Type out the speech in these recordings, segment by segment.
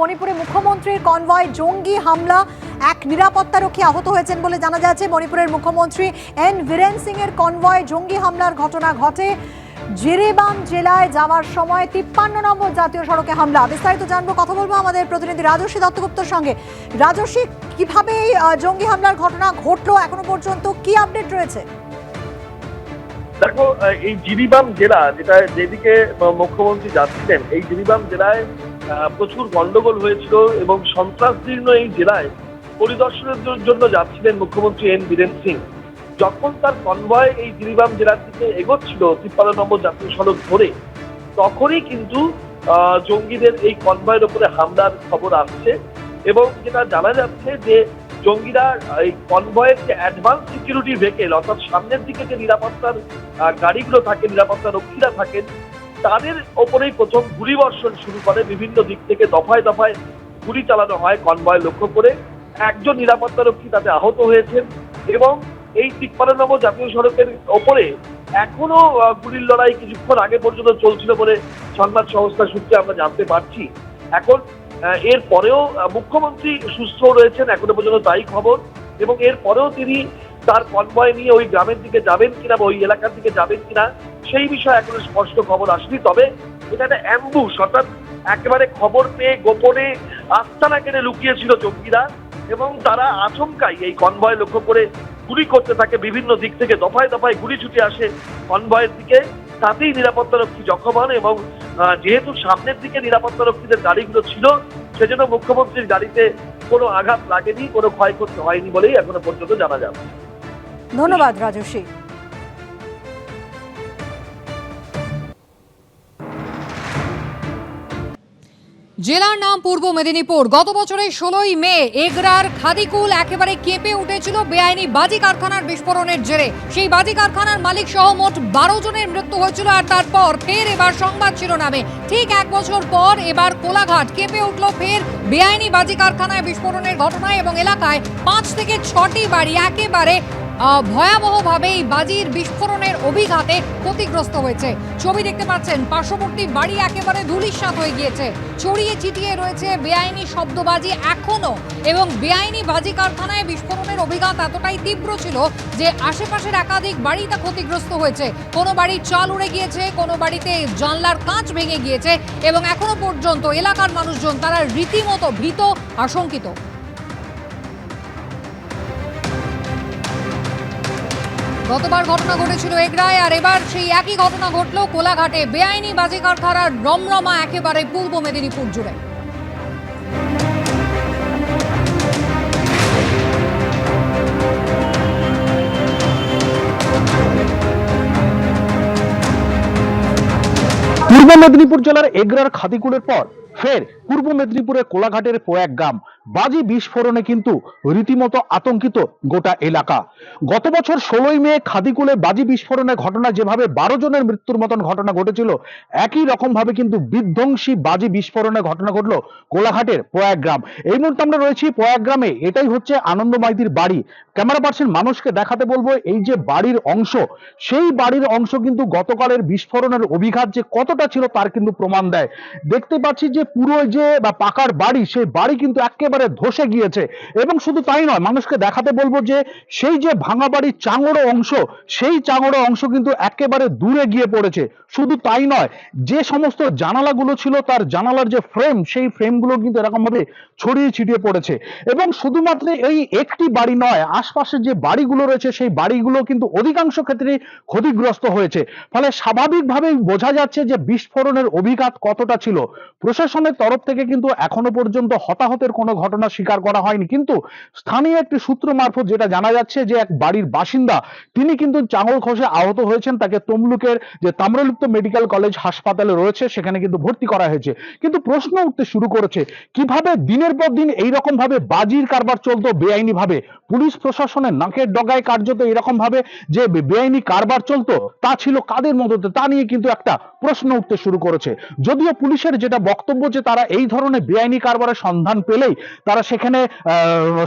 মণিপুরে মুখ্যমন্ত্রীর কনভয় জঙ্গি হামলা। এক নিরাপত্তারক্ষী আহত হয়েছেন বলে জানা যাচ্ছে। মণিপুরের মুখ্যমন্ত্রী এন বীরেন সিং এর কনভয় জঙ্গি হামলার ঘটনা ঘটে জিরিবাম জেলায় যাওয়ার সময় তিপ্পান্ন নম্বর জাতীয় সড়কে হামলা। বিস্তারিত জানব, কথা বলব আমাদের প্রতিনিধি রাজস্বী দত্তগুপ্তর সঙ্গে। রাজস্বী কীভাবে এই জঙ্গি হামলার ঘটনা ঘটলো এখনও পর্যন্ত? কি আপডেট রয়েছে? দেখো এই জিরিবাম জেলা, যেটা যেদিকে মুখ্যমন্ত্রী যাচ্ছিলেন, এই জিরিবাম জেলায় প্রচুর গন্ডগোল হয়েছিল এবং সন্ত্রাসদীর্ণ এই জেলায় পরিদর্শনের জন্য যাচ্ছিলেন মুখ্যমন্ত্রী এন বীরেন সিং। যখন তার কনভয় এই জিরিবাম জেলার দিকে এগোচ্ছিল, তিপ্পান্ন নম্বর জাতীয় সড়ক ধরে, তখনই কিন্তু জঙ্গিদের এই কনভয়ের উপরে হামলার খবর আসছে এবং যেটা জানা যাচ্ছে যে জঙ্গিরা এই কনভয়ের যে অ্যাডভান্স সিকিউরিটি ভেহিকেল অর্থাৎ সামনের দিকে যে নিরাপত্তার গাড়িগুলো থাকে নিরাপত্তা রক্ষীরা থাকেন তাদের ওপরেই প্রথম গুলি বর্ষণ শুরু করে। বিভিন্ন দিক থেকে দফায় দফায় গুলি চালানো হয় কনভয় লক্ষ্য করে। একজন নিরাপত্তা রক্ষী তাতে আহত হয়েছেন এবং এই তিপ্পান্ন নম্বর জাতীয় সড়কের ওপরে এখনও গুলির লড়াই কিছুক্ষণ আগে পর্যন্ত চলছিল বলে সংবাদ সংস্থা সূত্রে আমরা জানতে পারছি। এখন এর পরেও মুখ্যমন্ত্রী সুস্থ রয়েছেন এখনও পর্যন্ত তাই খবর। এবং এর পরেও তিনি তার কনভয় নিয়ে ওই গ্রামের দিকে যাবেন কিনা বা ওই এলাকার দিকে যাবেন কিনা সেই বিষয়ে এখনও স্পষ্ট খবর আসেনি, তবে এটা একটা অ্যাম্বুশ অর্থাৎ একেবারে খবর পেয়ে গোপনে আস্তানা কেড়ে লুকিয়েছিল জঙ্গিরা এবং তারা আচমকাই এই কনভয় লক্ষ্য করে গুলি করতে থাকে বিভিন্ন দিক থেকে, দফায় দফায় গুলি ছুটে আসে কনভয়ের দিকে। তাতেই নিরাপত্তারক্ষী জখম হন এবং যেহেতু সামনের দিকে নিরাপত্তারক্ষীদের গাড়িগুলো ছিল, সেজন্য মুখ্যমন্ত্রীর গাড়িতে কোনো আঘাত লাগেনি, কোনো ক্ষয়ক্ষতি হয়নি বলেই এখনও পর্যন্ত জানা যাবে ধন্যবাদ রাজস্বী জেলার নাম পূর্ব মেদিনীপুর। গত বছরের ষোলোই মে, এগরার খাদিকুল একেবারে কেঁপে উঠেছিল বেআইনি বাজি কারখানার বিস্ফোরণের জেরে। সেই বাজি কারখানার মালিক সহ মোট বারো জনের মৃত্যু হয়েছিল আর তারপর ফের এবার সংবাদ শিরোনামে। ঠিক এক বছর পর এবার কোলাঘাট কেঁপে উঠল ফের বেআইনি বাজি কারখানায় বিস্ফোরণের ঘটনায় এবং এলাকায় পাঁচ থেকে ছটি বাড়ি একেবারে ভয়াবহভাবে এই বাজির বিস্ফোরণের অভিঘাতে ক্ষতিগ্রস্ত হয়েছে। ছবি দেখতে পাচ্ছেন, পার্শ্ববর্তী বাড়ি একেবারে ধুলিস্বাত হয়ে গিয়েছে। ছড়িয়ে ছিটিয়ে রয়েছে বেআইনি শব্দবাজি এখনও এবং বেআইনি বাজি কারখানায় বিস্ফোরণের অভিঘাত এতটাই তীব্র ছিল যে আশেপাশের একাধিক বাড়ি তা ক্ষতিগ্রস্ত হয়েছে। কোনো বাড়ির চাল উড়ে গিয়েছে, কোনো বাড়িতে জানলার কাঁচ ভেঙে গিয়েছে এবং এখনও পর্যন্ত এলাকার মানুষজন তারা রীতিমতো ভীত, আশঙ্কিত। গতবার ঘটনা ঘটেছিল এগরায়, আর এবার সেই একই ঘটনা ঘটলো কোলাঘাটে। বেআইনি বাজি কারখানার রমরমা একেবারে পূর্ব মেদিনীপুর জুড়ে। পূর্ব মেদিনীপুর জেলার এগরার খাদিকুলের পর ফের পূর্ব মেদিনীপুরের কোলাঘাটের পোয়াক গ্রাম। বাজি বিস্ফোরণে কিন্তু রীতিমতো আতঙ্কিত গোটা এলাকা। গত বছর ষোলোই মে খাদিকুলে বাজি বিস্ফোরণের ঘটনা যেভাবে বারো জনের মৃত্যুর মতন ঘটনা ঘটেছিল, একই রকম ভাবে কিন্তু বিধ্বংসী বাজি বিস্ফোরণের ঘটনা ঘটলো কোলাঘাটের পোয়াক গ্রাম এই মুহূর্তে আমরা রয়েছি পোয়াক গ্রামে এটাই হচ্ছে আনন্দ মাইতির বাড়ি। ক্যামেরা পার্সন মানুষকে দেখাতে বলব, এই যে বাড়ির অংশ, সেই বাড়ির অংশ কিন্তু গতকালের বিস্ফোরণের অভিঘাত যে কতটা ছিল তার কিন্তু প্রমাণ দেয়। দেখতে পাচ্ছি যে পুরো যে বা পাকার বাড়ি, সেই বাড়ি কিন্তু একেবারে ধসে গিয়েছে। এবং শুধু তাই নয়, মানুষকে দেখাতে বলব যে সেই যে ভাঙা বাড়ির চাঙড়ো অংশ, সেই চাঙড়ো অংশ কিন্তু একেবারে দূরে গিয়ে পড়েছে। শুধু তাই নয়, যে সমস্ত জানালাগুলো ছিল তার জানালার যে ফ্রেম সেই ফ্রেমগুলো কিন্তু এরকম ভাবে ছড়িয়ে ছিটিয়ে পড়েছে। এবং শুধুমাত্র এই একটি বাড়ি নয়, আশপাশে যে বাড়িগুলো রয়েছে, সেই বাড়িগুলো কিন্তু অধিকাংশ ক্ষেত্রে ক্ষতিগ্রস্ত হয়েছে। ফলে স্বাভাবিকভাবেই বোঝা যাচ্ছে যে বিস্ফোরণের অভিঘাত কতটা ছিল। প্রশাসনের তরফ থেকে কিন্তু এখনও পর্যন্ত হতাহতের কোনো ঘটনা স্বীকার করা হয়নি। কিন্তু স্থানীয় একটি সূত্র মারফত যেটা জানা যাচ্ছে যে এক বাড়ির বাসিন্দা, তিনি কিন্তু চাঙল খসে আহত হয়েছেন। তাকে তমলুকের যে তাম্রলিপ্ত মেডিকেল কলেজ হাসপাতালে রয়েছে, সেখানে কিন্তু ভর্তি করা হয়েছে। কিন্তু প্রশ্ন উঠতে শুরু করেছে, কীভাবে দিনের পর দিন এইরকম ভাবে বাজির কারবার চলতো বেআইনি ভাবে পুলিশ প্রশাসনের নাকের ডগায় কার্যত এরকম ভাবে যে বেআইনি কারবার চলতো, তা ছিল কাদের মদতে? তা নিয়ে কিন্তু একটা প্রশ্ন উঠতে শুরু করেছে। যদিও পুলিশের যেটা বক্তব্য যে তারা এই ধরনের বেআইনি কারবারের সন্ধান পেলেই তারা সেখানে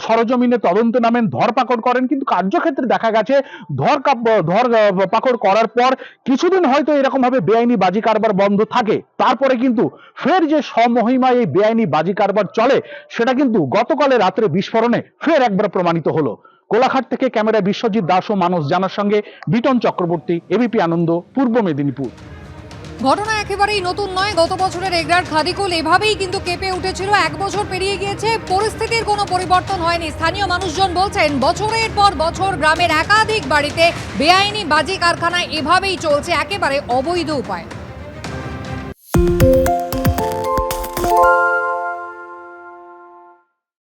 সরজমিনে তদন্তে নামেন ধরপাকড় করেন। কিন্তু কার্যক্ষেত্রে দেখা গেছে, ধর ধর পাকড় করার পর কিছুদিন হয়তো এরকম ভাবে বেআইনি বাজি কারবার বন্ধ থাকে। তারপরে কিন্তু ফের যে সমহিমায় এই বেআইনি বাজি কারবার চলে, সেটা কিন্তু গতকালে রাত্রে বিস্ফোরণে ফের একবার প্রমাণিত হলো। কোলাঘাট থেকে ক্যামেরায় বিশ্বজিৎ দাস ও মানস জানার সঙ্গে বিটন চক্রবর্তী এবিপি আনন্দ, পূর্ব মেদিনীপুর। ঘটনা একেবারেই নতুন নয়। গত বছরের এগরার খাদিকুল এভাবেই কিন্তু কেঁপে উঠেছিল। এক বছর পেরিয়ে গিয়েছে, পরিস্থিতির কোনো পরিবর্তন হয়নি। স্থানীয় মানুষজন বলছেন, বছরের পর বছর গ্রামের একাধিক বাড়িতে বেআইনি বাজি কারখানা এভাবেই চলছে, একেবারে অবৈধ উপায়।